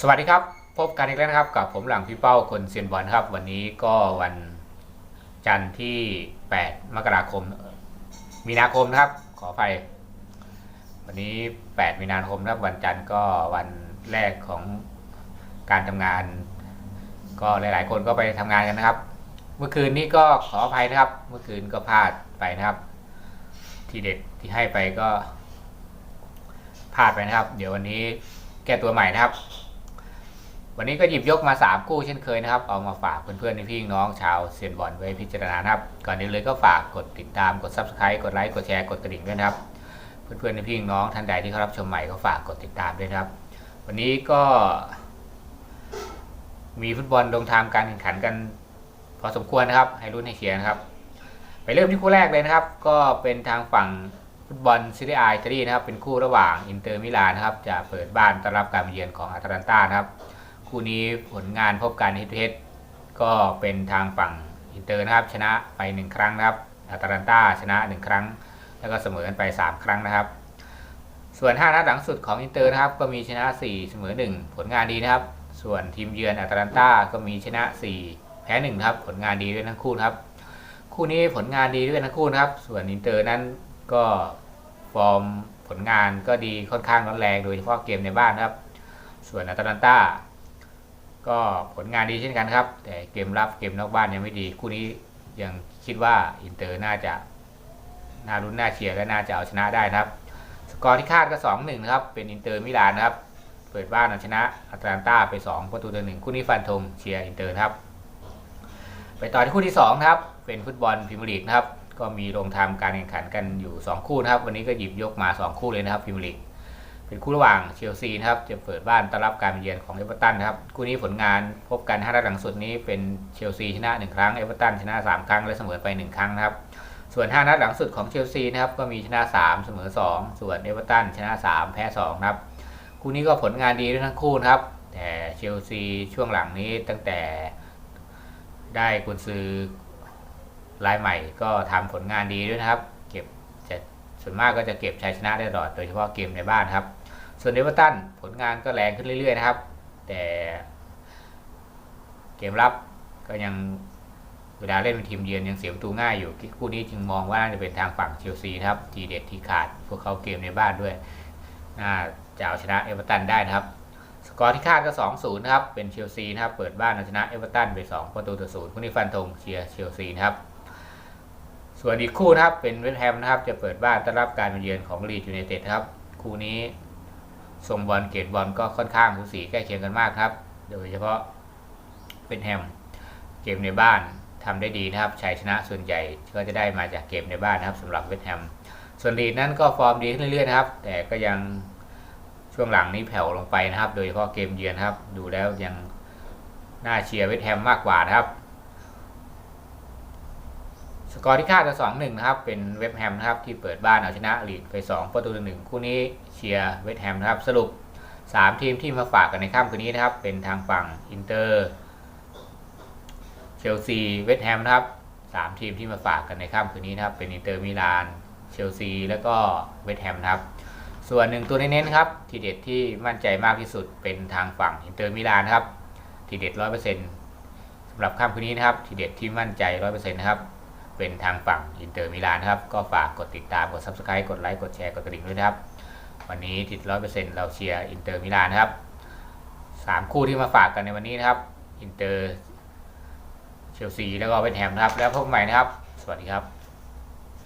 สวัสดีครับ พบกันอีกแล้วนะครับ กับผมหลังพี่เป้าคนเซียนบอลครับ วันนี้ก็วันจันทร์ที่ 8 มกราคม มีนาคมนะครับ ขออภัย วันนี้ 8 มีนาคมนะครับ วันจันทร์ก็วันแรกของการทำงาน ก็หลาย ๆ คนก็ไปทำงานกันนะครับ เมื่อคืนนี้ก็ขออภัยนะครับ เมื่อคืนก็พลาดไปนะครับ ที่เด็ดที่ให้ไปก็พลาดไปนะครับ เดี๋ยววันนี้แก้ตัวใหม่นะครับ วันนี้ก็หยิบยกมา 3 คู่เช่นเคยนะครับ เอามาฝากเพื่อนๆในพี่น้องชาวเซียนบอลไว้พิจารณาครับ ก่อนอื่นเลยก็ฝากกดติดตามกด subscribe กดไลค์กดแชร์กดกระดิ่งด้วยนะครับ เพื่อนๆในพี่น้องท่านใดที่เขารับชมใหม่ก็ฝากกดติดตามด้วยครับ วันนี้ก็ มีฟุตบอลลงทำการแข่งขันกัน พอสมควรนะครับ ให้รุ่นให้เชียร์นะครับ ไปเริ่มที่คู่แรกเลยนะครับ ก็เป็นทางฝั่งฟุตบอลซีรียอิตาลีนะครับเป็นคู่ระหว่างอินเตอร์มิลานนะครับจะเปิดบ้านต้อนรับการมาเยือนของอาตาลันตานะครับ คู่นี้ผลงานพบกันเฮดเฮดก็เป็นทางฝั่งอินเตอร์นะครับ ชนะไป 1 ครั้งนะครับอาตาลันตาชนะ 1 ครั้ง แล้วก็เสมอกันไป 3 ครั้งนะครับ ส่วน5นัดหลังสุดของอินเตอร์นะครับ ก็มีชนะ 4 เสมอ 1 ผลงานดีนะครับ ส่วนทีมเยือนอาตาลันตาก็มีชนะ 4 แพ้1ครับ ผลงานดีด้วยทั้งคู่ครับ คู่นี้ผลงานดีด้วยทั้งคู่นะครับ ส่วนอินเตอร์นั้นก็ฟอร์มผลงานก็ดีค่อนข้างร้อนแรงโดยเฉพาะเกมในบ้านครับ ส่วนอาตาลันตา ก็ผลงานดีเช่นกันครับ แต่เกมรับเกมนอกบ้านยังไม่ดี คู่นี้ยังคิดว่าอินเตอร์น่าจะน่ารุ้นน่าเชียร์และน่าจะเอาชนะได้นะครับ สกอร์ที่คาดก็2-1นะครับ เป็นอินเตอร์มิลานนะครับ เปิดบ้านเอาชนะอาตแลนตาไป 2 ประตูต่อหนึ่งคู่นี้ฟันธงเชียร์อินเตอร์ครับ ไปต่อที่คู่ที่2ครับ เป็นฟุตบอลพรีเมียร์ลีกนะครับ ก็มีลงทำการแข่งขันกันอยู่ 2 คู่นะครับ วันนี้ก็หยิบยกมา 2 คู่เลยนะครับพรีเมียร์ลีก เป็นคู่ระหว่างเชลซีนะครับจะเปิดบ้านต้อนรับการเยือนของเอเวอร์ตันนะครับคู่นี้ผลงานพบกัน5นัดหลังสุดนี้เป็นเชลซีชนะ 1 ครั้งเอเวอร์ตันชนะ 3 ครั้งและเสมอไป 1 ครั้งนะครับส่วน5นัดหลังสุดของเชลซีนะครับก็มีชนะ 3 เสมอ 2 ส่วนเอเวอร์ตันชนะ 3 แพ้2นะครับคู่นี้ก็ผลงานดีทั้งคู่นะครับแต่เชลซีช่วงหลังนี้ตั้งแต่ได้กุนซือรายใหม่ก็ทำผลงานดีด้วยนะครับ ส่วนมากก็จะเก็บชัยชนะได้ตลอดโดยเฉพาะเกมในบ้านครับ ส่วนเอเวอร์ตันผลงานก็แรงขึ้นเรื่อยๆนะครับ แต่เกมรับก็ยังเวลาเล่นเป็นทีมเยือนยังเสียประตูง่ายอยู่คู่นี้จึงมองว่าน่าจะเป็นทางฝั่งเชลซีครับ ทีเด็ดที่ขาดพวกเขาเกมในบ้านด้วย น่าจะเอาชนะเอเวอร์ตันได้นะครับ สกอร์ที่คาดก็ 2-0 นะครับ เป็นเชลซีนะครับ เปิดบ้านเอาชนะเอเวอร์ตันไป 2 ประตูต่อศูนย์คู่นี้ฟันธงเชียร์เชลซีนะครับ ส่วนอีกคู่นะครับเป็นเวสต์แฮมนะครับ จะเปิดบ้านต้อนรับการมาเยือนของลีดยูไนเต็ดครับ คู่นี้ทรงบอลเกตบอลก็ค่อนข้างสูสีใกล้เคียงกันมากครับ โดยเฉพาะเวสแฮมเกมในบ้านทำได้ดีนะครับชัยชนะส่วนใหญ่ก็จะได้มาจากเกมในบ้านนะครับสำหรับเวสต์แฮมส่วนลีดนั้นก็ฟอร์มดีขึ้นเรื่อยๆนะครับ แต่ก็ยังช่วงหลังนี้แผ่วลงไปนะครับ โดยเฉพาะเกมเยือนครับ ดูแล้วยังน่าเชียร์เวสต์แฮมมากกว่านะครับ สกอร์ที่คาดก็สองหนึ่งนะครับ เป็นเวสต์แฮมนะครับ ที่เปิดบ้านเอาชนะลีดไป 2 ประตูต่อหนึ่งคู่นี้เชียร์เวสต์แฮมนะครับ สรุป 3 ทีมที่มาฝากกันในค่ำคืนนี้นะครับ เป็นทางฝั่งอินเตอร์เชลซีเวสต์แฮมนะครับสามทีมที่มาฝากกันในค่ำคืนนี้นะครับ เป็นอินเตอร์มิลานเชลซีแล้วก็เวสต์แฮมนะครับ ส่วนหนึ่งตัวเน้นๆครับ ทีเด็ดที่มั่นใจมากที่สุดเป็นทางฝั่งอินเตอร์มิลานนะครับทีเด็ดร้อยเปอร์เซ็นต์สำหรับค่ำคืนนี้นะครับ ทีเด็ดที่มั่นใจร้อยเปอร์เซ็นต์นะครับ เป็นทางฝั่งอินเตอร์มิลานนะครับ ก็ฝากกดติดตามกด subscribe กดไลค์กดแชร์กดกระดิ่งด้วยนะครับ วันนี้ติดร้อยเปอร์เซ็นต์เราเชียร์อินเตอร์มิลานนะครับสามคู่ที่มาฝากกันในวันนี้นะครับอินเตอร์เชลซีแล้วก็เวสต์แฮมนะครับ แล้วพบใหม่นะครับ สวัสดีครับ